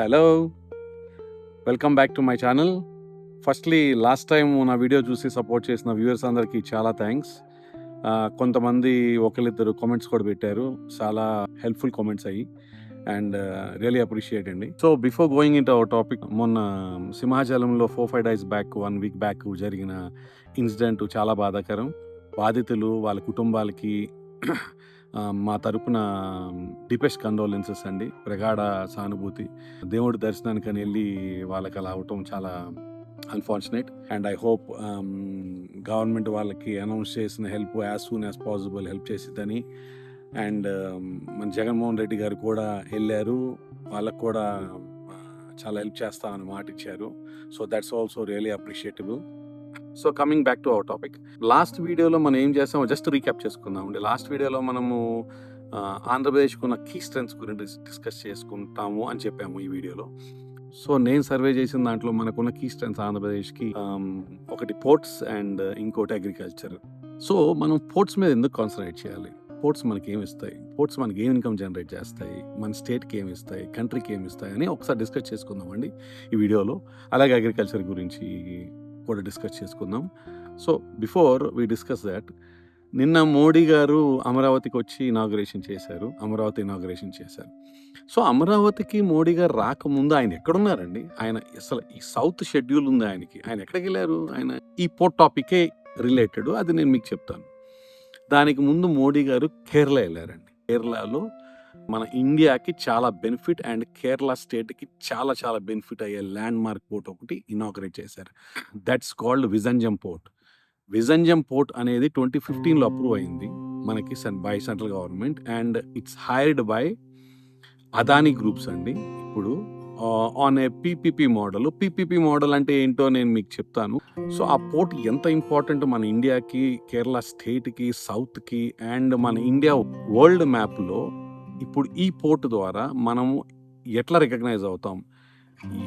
Hello welcome back to my channel firstly last time నా video చూసి support చేసిన viewers అందరికీ చాలా థ్యాంక్స్ కొంతమంది ఒకరిద్దరు కామెంట్స్ కూడా పెట్టారు. చాలా హెల్ప్ఫుల్ కామెంట్స్ అయ్యి. అండ్ రియలీ అప్రిషియేట్ అండి. So before going in our topic మొన్న సింహాచలంలో four five days back one week back జరిగిన ఇన్సిడెంట్ చాలా బాధాకరం. బాధితులు వాళ్ళ కుటుంబాలకి మా తరపున డీపెస్ట్ కండోలెన్సెస్ అండి. ప్రగాఢ సానుభూతి. దేవుడి దర్శనానికి అని వెళ్ళి వాళ్ళకి అలా అవటం చాలా unfortunate and I hope government వాళ్ళకి అనౌన్స్ చేసిన help as soon as possible help చేసిద్దని. And మన జగన్మోహన్ రెడ్డి గారు కూడా వెళ్ళారు. వాళ్ళకు కూడా చాలా హెల్ప్ చేస్తామని మాట ఇచ్చారు. So that's also really appreciable so coming back to our topic. Last వీడియోలో మనం ఏం చేస్తామో జస్ట్ రీక్యాప్ చేసుకుందాం అండి లాస్ట్ వీడియోలో మనము ఆంధ్రప్రదేశ్కు ఉన్న కీ స్ట్రెంగ్స్ గురించి డిస్కస్ చేసుకుంటాము అని చెప్పాము ఈ వీడియోలో. సో నేను సర్వే చేసిన దాంట్లో మనకున్న కీ స్ట్రెంగ్స్ ఆంధ్రప్రదేశ్కి ఒకటి పోర్ట్స్ అండ్ ఇంకోటి అగ్రికల్చర్ సో మనం పోర్ట్స్ మీద ఎందుకు కాన్సన్ట్రేట్ చేయాలి? పోర్ట్స్ మనకి ఏమి ఇస్తాయి? పోర్ట్స్ మనకి ఏం ఇన్కమ్ జనరేట్ చేస్తాయి? మన స్టేట్కి ఏమి ఇస్తాయి? కంట్రీకి ఏమి ఇస్తాయి? అని ఒకసారి డిస్కస్ చేసుకుందామండి ఈ వీడియోలో. అలాగే అగ్రికల్చర్ గురించి కూడా డిస్కస్ చేసుకుందాం. So before we discuss that నిన్న మోడీ గారు అమరావతికి వచ్చి ఇనాగ్రేషన్ చేశారు. అమరావతి ఇనాగ్రేషన్ చేశారు. సో అమరావతికి మోడీ గారు రాకముందు ఆయన ఎక్కడున్నారండి? ఆయన అసలు ఈ సౌత్ షెడ్యూల్ ఉంది ఆయనకి. ఆయన ఎక్కడికి వెళ్ళారు? ఆయన ఈ పోర్ట్ టాపికే రిలేటెడ్ అది నేను మీకు చెప్తాను. దానికి ముందు మోడీ గారు కేరళ వెళ్ళారండి. కేరళలో మన ఇండియాకి చాలా బెనిఫిట్ అండ్ కేరళ స్టేట్కి చాలా చాలా బెనిఫిట్ అయ్యే ల్యాండ్ మార్క్ పోర్ట్ ఒకటి ఇనాగ్రేట్ చేశారు. That's called Vizhinjam port Vizhinjam port అనేది ట్వంటీ ఫిఫ్టీన్లో అప్రూవ్ అయింది మనకి by central government and it's hired by Adani groups అండి. ఇప్పుడు on a PPP model PPP model అంటే ఏంటో నేను మీకు చెప్తాను. సో ఆ పోర్ట్ ఎంత ఇంపార్టెంట్ మన ఇండియాకి కేరళ స్టేట్కి సౌత్కి అండ్ మన ఇండియా వరల్డ్ మ్యాప్లో ఇప్పుడు ఈ పోర్ట్ ద్వారా మనము ఎట్లా రికగ్నైజ్ అవుతాం?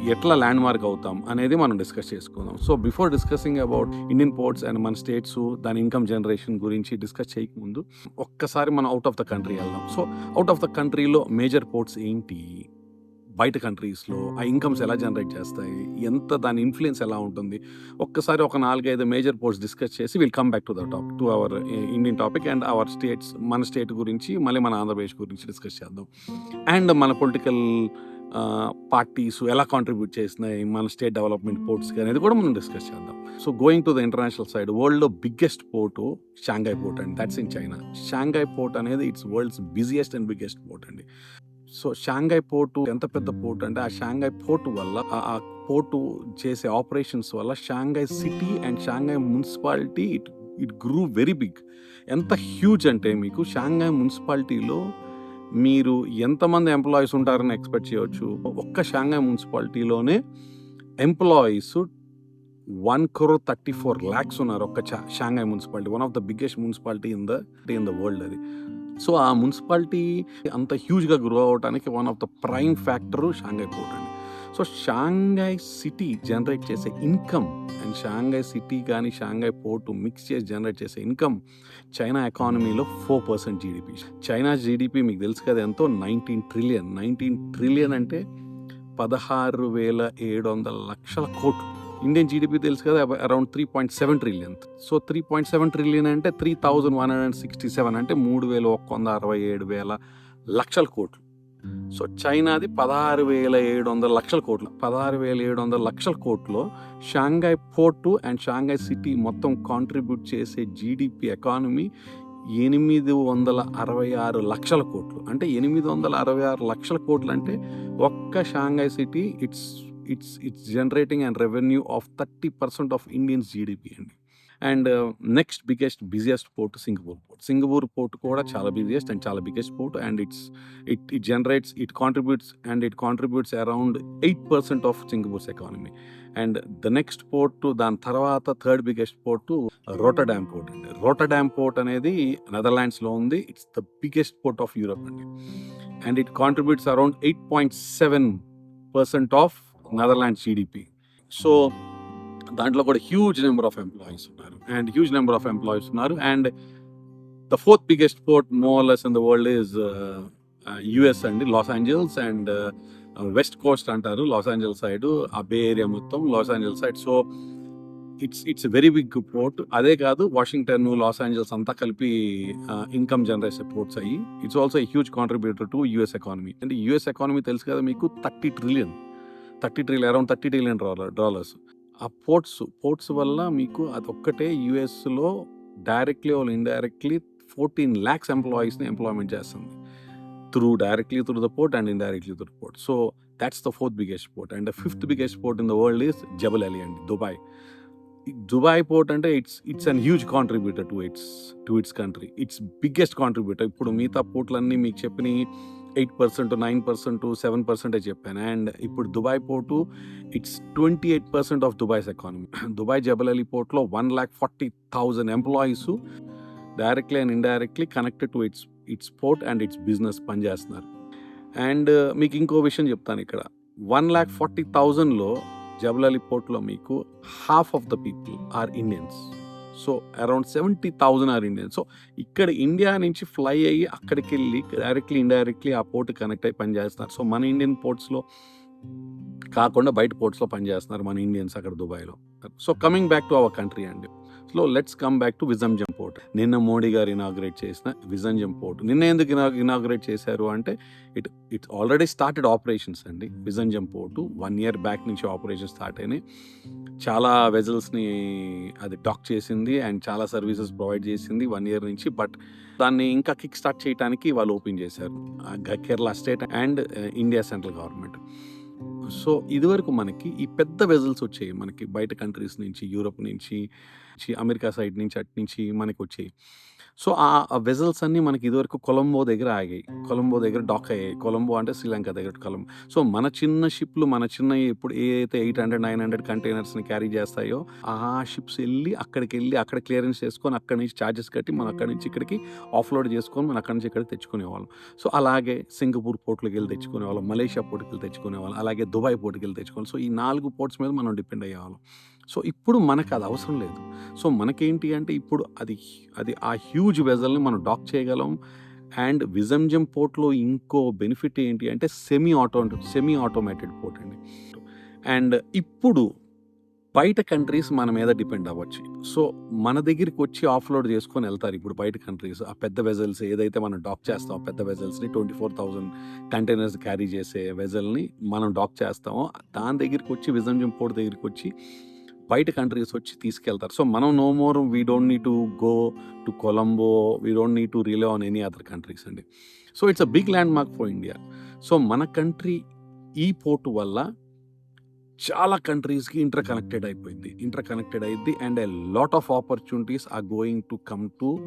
ఎట్లా ల్యాండ్ మార్క్ అవుతాం? అనేది మనం డిస్కస్ చేసుకుందాం. So before discussing about Indian ports and మన స్టేట్స్ దాని ఇన్కమ్ జనరేషన్ గురించి డిస్కస్ చేయకముందు ఒక్కసారి మనం అవుట్ ఆఫ్ ద కంట్రీ వెళ్దాం. సో అవుట్ ఆఫ్ ద కంట్రీలో మేజర్ పోర్ట్స్ ఏంటి? బయట కంట్రీస్లో ఆ ఇన్కమ్స్ ఎలా జనరేట్ చేస్తాయి ఎంత దాని ఇన్ఫ్లుయెన్స్ ఎలా ఉంటుంది ఒక్కసారి ఒక నాలుగైదు మేజర్ పోర్ట్స్ డిస్కస్ చేసి will come back to the topic to our Indian topic and our states మన స్టేట్ గురించి మళ్ళీ మన ఆంధ్రప్రదేశ్ గురించి డిస్కస్ చేద్దాం. అండ్ మన పొలిటికల్ పార్టీస్ ఎలా కాంట్రిబ్యూట్ చేసినాయి మన స్టేట్ డెవలప్మెంట్ పోర్ట్స్ అనేది కూడా మనం డిస్కస్ చేద్దాం. So going to the international side వరల్డ్లో biggest port Shanghai port and that's in China Shanghai port అనేది it's world's busiest and biggest port అండి. సో షాంఘై పోర్టు ఎంత పెద్ద పోర్ట్ అంటే ఆ షాంఘై పోర్టు వల్ల ఆ- పోర్టు చేసే ఆపరేషన్స్ వల్ల Shanghai city and Shanghai municipality it it grew very big. ఎంత హ్యూజ్ అంటే మీకు షాంఘై మున్సిపాలిటీలో మీరు ఎంతమంది ఎంప్లాయీస్ ఉంటారని ఎక్స్పెక్ట్ చేయవచ్చు ఒక్క Shanghai మున్సిపాలిటీలోనే employees one crore thirty four lakhs ఉన్నారు ఒక్క చా- Shanghai municipality one of the biggest municipality in the in the world అది. సో ఆ మున్సిపాలిటీ అంత హ్యూజ్గా గ్రో అవడానికి one of the prime factor Shanghai port అండి. సో షాంఘై సిటీ జనరేట్ చేసే ఇన్కమ్ అండ్ షాంఘై సిటీ కానీ షాంఘై పోర్టు మిక్స్ చేసి generate చేసే ఇన్కమ్ చైనా ఎకానమీలో four percent GDP. China GDP మీకు తెలుసు కదా ఎంతో? Nineteen trillion. నైన్టీన్ ట్రిలియన్ అంటే పదహారు వేల ఏడు వందల లక్షల కోట్లు. ఇండియన్ జీడిపి తెలుసు కదా around three point seven trillion so three point seven trillion అంటే three thousand one hundred sixty seven అంటే మూడు వేల ఒక్క వంద అరవై ఏడు వేల లక్షల కోట్లు. సో చైనాది పదహారు వేల ఏడు వందల లక్షల కోట్లు. పదహారు వేల ఏడు వందల లక్షల కోట్లో Shanghai port and Shanghai city మొత్తం కాంట్రిబ్యూట్ చేసే జీడిపి ఎకానమీ ఎనిమిది వందల అరవై ఆరు లక్షల కోట్లు. అంటే ఎనిమిది వందల అరవై ఆరు లక్షల కోట్లు అంటే ఒక్క Shanghai city it's it's it's generating and revenue of thirty percent of Indians GDP అండి. And next biggest busiest port Singapore port Singapore port కూడా చాలా బిజియెస్ట్ అండ్ చాలా biggest port and it's it it generates it contributes and it contributes around eight percent of Singapore's economy and the next port దాని తర్వాత third biggest port Rotterdam port అండి. Rotterdam port అనేది నెదర్లాండ్స్లో ఉంది. It's the biggest port of Europe అండి. And it contributes around eight point seven percent of Netherlands GDP so దాంట్లో కూడా huge number of employees ఉన్నారు. And huge number of employees ఉన్నారు. And the fourth biggest port more or less in the world is US అండి. Los Angeles and West Coast అంటారు. Los Angeles side ఆ బే area మొత్తం Los Angeles side so it's it's very big port అదే కాదు Washington Los Angeles అంతా కలిపి income generation ports అయ్యి it's also huge contributor to US economy అంటే US economy తెలుసు కదా మీకు thirty trillion thirty trillion around thirty trillion dollar dollars. ఆ పోర్ట్స్ పోర్ట్స్ వల్ల మీకు అదొక్కటే యుఎస్లో directly or indirectly fourteen lakhs ఎంప్లాయీస్ని ఎంప్లాయ్మెంట్ చేస్తుంది. Through directly through the port and indirectly through port. So that's the fourth biggest port. And the fifth biggest port in the world is Jebel Ali అండి Dubai. Dubai port అంటే it's it's an huge contributor to it's to it's country. It's biggest contributor. ఇప్పుడు మిగతా పోర్ట్లన్నీ మీకు చెప్పిన eight percent nine percent seven పర్సెంటే చెప్పాను. And ఇప్పుడు Dubai port it's twenty eight percent of Dubai's economy. Dubai Jebel Ali పోర్ట్లో one lakh forty thousand employees directly and indirectly connected to it's it's port and it's business పనిచేస్తున్నారు. And మీకు ఇంకో విషయం చెప్తాను ఇక్కడ. One lakh forty థౌజండ్లో Ali పోర్ట్లో మీకు half of the people are Indians. So around seventy thousand are Indian. So ఇక్కడ ఇండియా నుంచి ఫ్లై అయ్యి అక్కడికి వెళ్ళి డైరెక్ట్లీ ఇండైరెక్ట్లీ ఆ పోర్ట్ కనెక్ట్ అయ్యి పనిచేస్తున్నారు. సో మన ఇండియన్ పోర్ట్స్లో కాకుండా బయట పోర్ట్స్లో పనిచేస్తున్నారు మన ఇండియన్స్ అక్కడ దుబాయ్లో. So coming back to our country అండి. లో let's come back to Vizhinjam port నిన్న మోడీ గారు ఇనాగ్రేట్ చేసిన విజంజం పోర్ట్ నిన్న ఎందుకు ఇనాగ్రేట్ చేశారు అంటే it it already started operations అండి. Vizhinjam port one year back నుంచి ఆపరేషన్ స్టార్ట్ అయినాయి. చాలా వెజల్స్ని అది డాక్ చేసింది అండ్ చాలా సర్వీసెస్ ప్రొవైడ్ చేసింది వన్ ఇయర్ నుంచి బట్ దాన్ని ఇంకా కిక్ స్టార్ట్ చేయడానికి వాళ్ళు ఓపెన్ చేశారు. Kerala state and India central government so ఇదివరకు మనకి ఈ పెద్ద వెజల్స్ వచ్చాయి. మనకి బయట కంట్రీస్ నుంచి యూరోప్ నుంచి అమెరికా సైడ్ నుంచి అటు నుంచి మనకి వచ్చాయి సో ఆ వెజల్స్ అన్నీ మనకి ఇదివరకు కొలంబో దగ్గర ఆగాయి. కొలంబో దగ్గర డాక్ అయ్యాయి. కొలంబో అంటే శ్రీలంక దగ్గర కొలంబో. సో మన చిన్న షిప్లు మన చిన్న ఇప్పుడు ఏ అయితే ఎయిట్ హండ్రెడ్ నైన్ హండ్రెడ్ కంటైనర్స్ని క్యారీ చేస్తాయో ఆ షిప్స్ వెళ్ళి అక్కడికి వెళ్ళి అక్కడ క్లియరెన్స్ చేసుకొని అక్కడి నుంచి ఛార్జెస్ కట్టి మనం అక్కడి నుంచి ఇక్కడికి ఆఫ్లోడ్ చేసుకొని మనం అక్కడి నుంచి ఇక్కడికి తెచ్చుకునేవాళ్ళం. సో అలాగే సింగపూర్ పోర్ట్లోకి వెళ్ళి తెచ్చుకునేవాళ్ళం. మలేషియా పోర్ట్కి వెళ్ళి తెచ్చుకునేవాళ్ళం. అలాగే దుబాయ్ పోర్ట్కి వెళ్ళి తెచ్చుకోవాలి సో ఈ నాలుగు పోర్ట్స్ మీద మనం డిపెండ్ అయ్యేవాళ్ళం. సో ఇప్పుడు మనకు అది అవసరం లేదు. సో మనకేంటి అంటే ఇప్పుడు అది అది ఆ హ్యూజ్ వెజల్ని మనం డాక్ చేయగలం. అండ్ విజంజం పోర్ట్లో ఇంకో బెనిఫిట్ ఏంటి అంటే semi auto semi automated port అండి. అండ్ ఇప్పుడు బయట కంట్రీస్ మన మీద డిపెండ్ అవ్వచ్చు. సో మన దగ్గరికి వచ్చి ఆఫ్లోడ్ చేసుకొని వెళ్తారు ఇప్పుడు బయట కంట్రీస్ ఆ పెద్ద వెజల్స్ ఏదైతే మనం డాక్ చేస్తామో పెద్ద వెజల్స్ని twenty four thousand containers carry చేసే వెజల్ని మనం డాక్ చేస్తామో దాని దగ్గరికి వచ్చి విజంజం పోర్ట్ దగ్గరికి వచ్చి బయట కంట్రీస్ వచ్చి తీసుకెళ్తారు. సో మనం no more we don't need to go to Colombo we don't need to rely on any other countries అండి. So it's a big landmark for India so మన కంట్రీ ఈ పోర్టు వల్ల చాలా కంట్రీస్కి ఇంటర్ కనెక్టెడ్ అయిపోయింది. Interconnected అయింది and a lot of opportunities are going to come to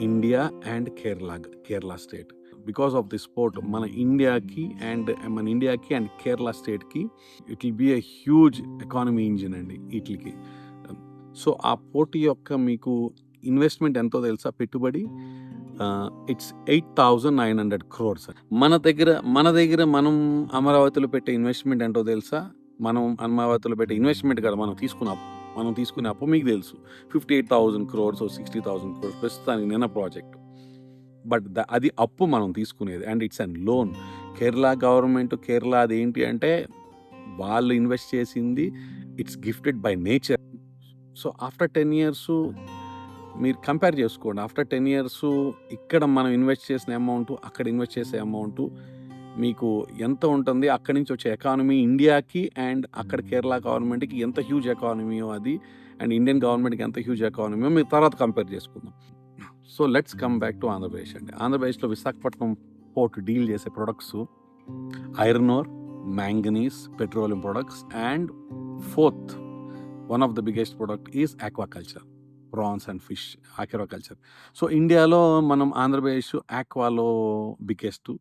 India and Kerala Kerala state because of the sport మన ఇండియాకి and మన ఇండియాకి అండ్ కేరళ స్టేట్కి it will be a huge economy engine అండి వీటికి. Um, so ఆ పోటీ యొక్క మీకు ఇన్వెస్ట్మెంట్ ఎంతో తెలుసా? పెట్టుబడి it's eight thousand nine hundred crores మన దగ్గర మన దగ్గర మనం అమరావతిలో పెట్టే ఇన్వెస్ట్మెంట్ ఎంతో తెలుసా? మనం అమరావతిలో పెట్టే ఇన్వెస్ట్మెంట్ కదా మనం తీసుకున్న మనం తీసుకునే అప్పు మీకు తెలుసు. Fifty eight thousand crores sixty thousand crores ప్రస్తుతానికి నిన్న ప్రాజెక్ట్ బట్ ద అది అప్పు మనం తీసుకునేది. And it's and loan. Kerala government Kerala అది ఏంటి అంటే వాళ్ళు ఇన్వెస్ట్ చేసింది it's gifted by nature. So after ten years మీరు కంపేర్ చేసుకోండి. ఆఫ్టర్ టెన్ ఇయర్స్ ఇక్కడ మనం ఇన్వెస్ట్ చేసిన అమౌంట్ అక్కడ ఇన్వెస్ట్ చేసే అమౌంట్ మీకు ఎంత ఉంటుంది? అక్కడి నుంచి వచ్చే ఎకానమీ ఇండియాకి అండ్ అక్కడ కేరళ గవర్నమెంట్కి ఎంత హ్యూజ్ ఎకానమీయో అది అండ్ ఇండియన్ గవర్నమెంట్కి ఎంత హ్యూజ్ ఎకానమీయో మీరు తర్వాత కంపేర్ చేసుకుందాం. So let's come back to Andhra Pradesh అండి. ఆంధ్రప్రదేశ్లో విశాఖపట్నం పోర్ట్ డీల్ చేసే products iron ore manganese petroleum products and fourth one of the biggest product is aquaculture prawns and fish aquaculture. So ఇండియాలో మనం ఆంధ్రప్రదేశ్ ఆక్వాలో biggest.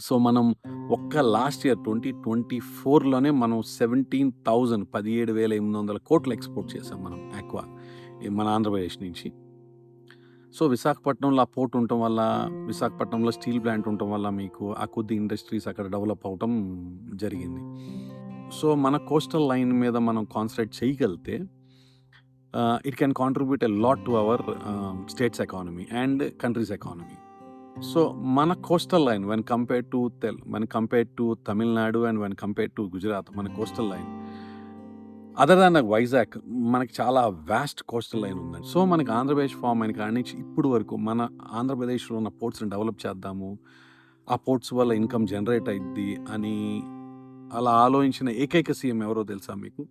So మనం ఒక్క last year twenty twenty ఫోర్లోనే మనం సెవెంటీన్ థౌజండ్ పదిహేడు వేల ఎనిమిది వందల కోట్లు ఎక్స్పోర్ట్ చేసాం మనం ఆక్వా మన ఆంధ్రప్రదేశ్ నుంచి. సో విశాఖపట్నంలో ఆ పోర్ట్ ఉండటం వల్ల విశాఖపట్నంలో స్టీల్ ప్లాంట్ ఉండటం వల్ల మీకు ఆ కొద్ది ఇండస్ట్రీస్ అక్కడ డెవలప్ అవటం జరిగింది. సో మన కోస్టల్ లైన్ మీద మనం కాన్సన్ట్రేట్ చేయగలిగితే it can contribute a lot to our state's economy and country's economy so మన coastal line when compare to తెల్ when compare to Tamil Nadu and when compare to Gujarat మన coastal line other than Vizag మనకి చాలా vast coastal line ఉందండి. So మనకి Andhra Pradesh form అయిన కాడి నుంచి ఇప్పుడు వరకు మన ఆంధ్రప్రదేశ్లో ఉన్న పోర్ట్స్ని డెవలప్ చేద్దాము. ఆ పోర్ట్స్ వల్ల ఇన్కమ్ జనరేట్ అయింది అని అలా ఆలోచించిన ఏకైక సీఎం ఎవరో తెలుసా మీకు?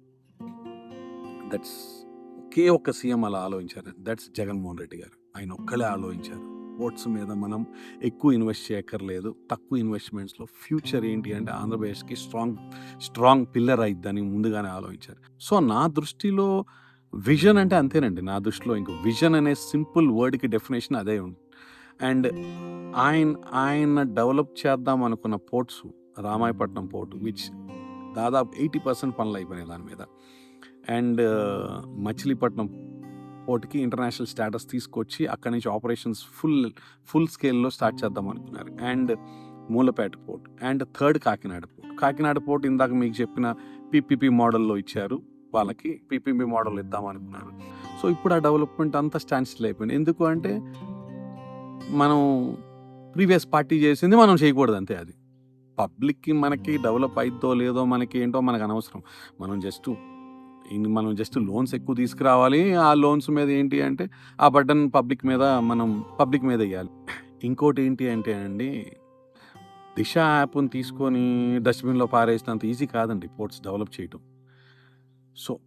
దట్స్ ఒకే ఒక్క సీఎం అలా ఆలోచించారు దట్స్ జగన్మోహన్ రెడ్డి గారు. ఆయన ఒక్కలే ఆలోచించారు. పోర్ట్స్ మీద మనం ఎక్కువ ఇన్వెస్ట్ చేయక్కర్లేదు. తక్కువ ఇన్వెస్ట్మెంట్స్లో ఫ్యూచర్ ఏంటి అంటే ఆంధ్రప్రదేశ్కి స్ట్రాంగ్ స్ట్రాంగ్ పిల్లర్ అయిద్దని ముందుగానే ఆలోచించారు. సో నా దృష్టిలో విజన్ అంటే అంతేనండి. నా దృష్టిలో ఇంకో విజన్ అనే సింపుల్ వర్డ్కి డెఫినేషన్ అదే ఉంది అండ్ ఆయన ఆయన డెవలప్ చేద్దాం అనుకున్న పోర్ట్స్ రామాయపట్నం పోర్ట్ విచ్ దాదాపు ఎయిటీ పర్సెంట్ పనులు అయిపోయినాయి దాని మీద. అండ్ మచిలీపట్నం పోర్ట్కి ఇంటర్నేషనల్ స్టేటస్ తీసుకొచ్చి అక్కడి నుంచి ఆపరేషన్స్ ఫుల్ ఫుల్ స్కేల్లో స్టార్ట్ చేద్దాం అనుకున్నారు. And Mulapeta port and third Kakinada port. Kakinada port ఇందాక మీకు చెప్పిన పీపీపీ మోడల్లో ఇచ్చారు. వాళ్ళకి పీపీపీ మోడల్ ఇద్దాం అనుకున్నారు. సో ఇప్పుడు ఆ డెవలప్మెంట్ అంతా స్టాండ్ స్టిల్ అయిపోయింది. ఎందుకు అంటే మనం ప్రీవియస్ పార్టీ చేసింది మనం చేయకూడదు అంతే అది. పబ్లిక్కి మనకి డెవలప్ అయిద్దో లేదో మనకి ఏంటో మనకు అనవసరం. మనం జస్ట్ మనం జస్ట్ లోన్స్ ఎక్కువ తీసుకురావాలి. ఆ లోన్స్ మీద ఏంటి అంటే ఆ బటన్ పబ్లిక్ మీద మనం పబ్లిక్ మీద వేయాలి ఇంకోటి ఏంటి అంటే అండి దిశ యాప్ని తీసుకొని డస్ట్బిన్లో పారేసినంత ఈజీ కాదండి పోర్ట్స్ డెవలప్ చేయటం. సో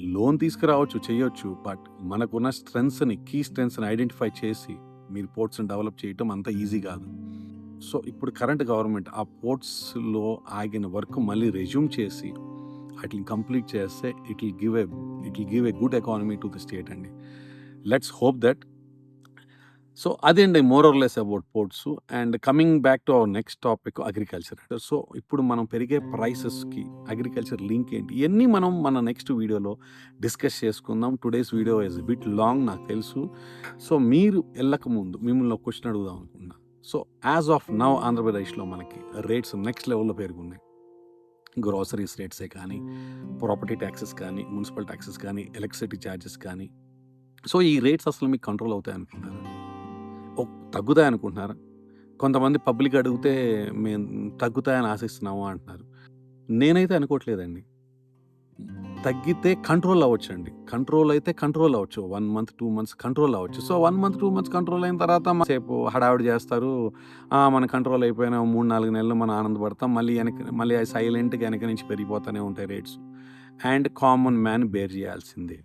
లోన్ తీసుకురావచ్చు చేయొచ్చు బట్ మనకున్న స్ట్రెంగ్స్ని కీ స్ట్రెంగ్స్ని ఐడెంటిఫై చేసి మీరు పోర్ట్స్ని డెవలప్ చేయటం అంత ఈజీ కాదు. సో ఇప్పుడు కరెంట్ గవర్నమెంట్ ఆ పోర్ట్స్లో ఆగిన వర్క్ మళ్ళీ రెజ్యూమ్ చేసి వాటిని కంప్లీట్ చేస్తే it will give a it will give a good economy to the state అండి. Let's hope that. సో అదేండి more less about ports and coming back to our next topic agriculture so ఇప్పుడు మనం పెరిగే ప్రైసెస్కి agriculture link ఏంటి? ఇవన్నీ మనం మన next వీడియోలో డిస్కస్ చేసుకుందాం. Today's video is bit long నాకు తెలుసు. సో మీరు వెళ్ళక ముందు మిమ్మల్ని ఒక క్వశ్చన్ అడుగుదాం అనుకున్నా సో యాజ్ ఆఫ్ నవ్ ఆంధ్రప్రదేశ్లో మనకి రేట్స్ నెక్స్ట్ లెవెల్లో పెరుగున్నాయి గ్రాసరీస్ రేట్సే కానీ ప్రాపర్టీ ట్యాక్సెస్ కానీ మున్సిపల్ ట్యాక్సెస్ కానీ ఎలక్ట్రిసిటీ ఛార్జెస్ కానీ. సో ఈ రేట్స్ అసలు మీకు కంట్రోల్ అవుతాయి అనుకుంటారా ఓ తగ్గుతాయి అనుకుంటున్నారా? కొంతమంది పబ్లిక్ అడిగితే మేము తగ్గుతాయని ఆశిస్తున్నాము అంటున్నారు. నేనైతే అనుకోవట్లేదండి. తగ్గితే కంట్రోల్ అవ్వచ్చు అండి కంట్రోల్ అయితే కంట్రోల్ అవ్వచ్చు. One month two months control అవ్వచ్చు. So one month two months control అయిన తర్వాత సేపు హడావిడి చేస్తారు. మన కంట్రోల్ అయిపోయిన మూడు నాలుగు నెలలు మనం ఆనందపడతాం. మళ్ళీ వెనక మళ్ళీ సైలెంట్గా వెనక నుంచి పెరిగిపోతూనే ఉంటాయి rates and common man bear చేయాల్సిందే.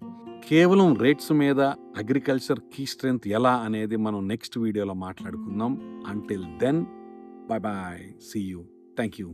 కేవలం రేట్స్ మీద అగ్రికల్చర్ కీ స్ట్రెంగ్త్ ఎలా అనేది మనం నెక్స్ట్ వీడియోలో మాట్లాడుకుందాం. Until then bye bye see you thank you